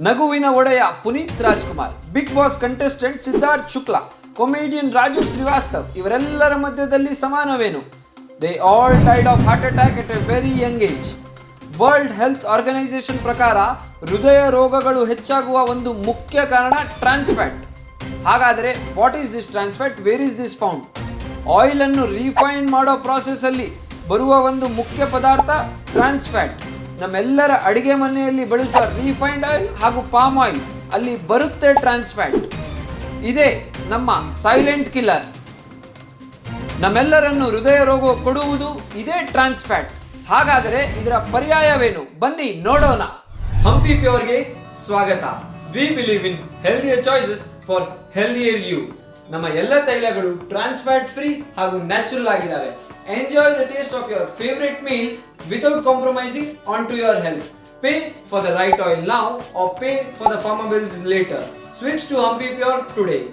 ನಗುವಿನ ಒಡೆಯ Puneeth Rajkumar big boss contestant Siddharth Shukla comedian Raju Srivastav, ಇವರೆಲ್ಲರ ಮಧ್ಯದಲ್ಲಿ ಸಮಾನವೇನು? They all died of heart attack at a very young age world health organisation ಪ್ರಕಾರ ಹೃದಯ ರೋಗಗಳು ಹೆಚ್ಚಾಗುವ ಒಂದು ಮುಖ್ಯ ಕಾರಣ ಟ್ರಾನ್ಸ್ಫ್ಯಾಟ್ ಹಾಗಾದರೆ what is this trans fat where is this found ಆಯಿಲನ್ನು ರೀಫೈನ್ ಮಾಡೋ ಪ್ರಾಸೆಸ್ ಅಲ್ಲಿ ಬರುವ ಒಂದು ಮುಖ್ಯ ಪದಾರ್ಥ ಟ್ರಾನ್ಸ್ಫ್ಯಾಟ್ ನಮ್ಮೆಲ್ಲರ ಅಡಿಗೆ ಮನೆಯಲ್ಲಿ ಬಳಸುವ ರೀಫೈನ್ಡ್ ಆಯಿಲ್ ಹಾಗೂ ಪಾಮ್ ಆಯಿಲ್ ಅಲ್ಲಿ ಬರುತ್ತೆ ಟ್ರಾನ್ಸ್ಫ್ಯಾಟ್ ಇದೇ ನಮ್ಮ ಸೈಲೆಂಟ್ ಕಿಲ್ಲರ್ ನಮ್ಮೆಲ್ಲರನ್ನು ಹೃದಯ ರೋಗ ಕೊಡುವುದು ಇದೇ ಟ್ರಾನ್ಸ್ಫ್ಯಾಟ್ ಹಾಗಾದರೆ ಇದರ ಪರ್ಯಾಯವೇನು? ಬನ್ನಿ ನೋಡೋಣ. ಹಂಪಿ ಪ್ಯೂರ್ಗೆ ಸ್ವಾಗತ. We believe in healthier choices for healthier you ನಮ್ಮ ಎಲ್ಲ ತೈಲಗಳು ಟ್ರಾನ್ಸ್ಫ್ಯಾಟ್ ಫ್ರೀ ಹಾಗೂ ನ್ಯಾಚುರಲ್ ಆಗಿದ್ದಾವೆ. Enjoy the taste of your favorite meal without compromising onto your health. Pay for the right oil now or pay for the farmer bills later. Switch to Ampi Pure today.